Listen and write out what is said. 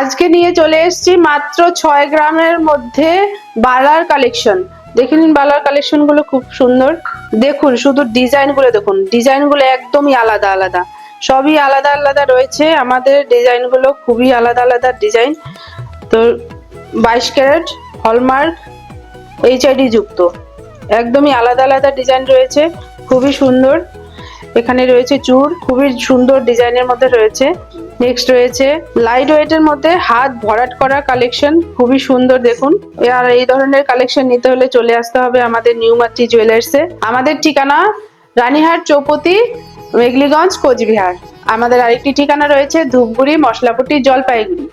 আজকে নিয়ে চলে এসেছি মাত্র ছয় গ্রামের মধ্যে বালার কালেকশন দেখে নিন বালার কালেকশনগুলো খুব সুন্দর। দেখুন, শুধু ডিজাইনগুলো দেখুন। ডিজাইনগুলো একদমই আলাদা আলাদা। সবই আলাদা আলাদা রয়েছে। আমাদের ডিজাইনগুলো খুবই আলাদা আলাদা ডিজাইন তো বাইশ ক্যারেট, হলমার্ক এইচআইডি যুক্ত। একদমই আলাদা আলাদা ডিজাইন রয়েছে। খুবই সুন্দর। এখানে রয়েছে চূড় খুবই সুন্দর ডিজাইনের মধ্যে রয়েছে। নেক্সট রয়েছে লাইট ওয়েট এর মধ্যে হাত ভরাট করা কালেকশন খুবই সুন্দর দেখুন। আর এই ধরনের কালেকশন নিতে হলে চলে আসতে হবে আমাদের নিউ মাতৃ এ। আমাদের ঠিকানা রানীহাট চৌপতি, মেঘলিগঞ্জ, কোচবিহার। আমাদের আরেকটি ঠিকানা রয়েছে ধূপগুড়ি মশলাপুটি জলপাইগুড়ি।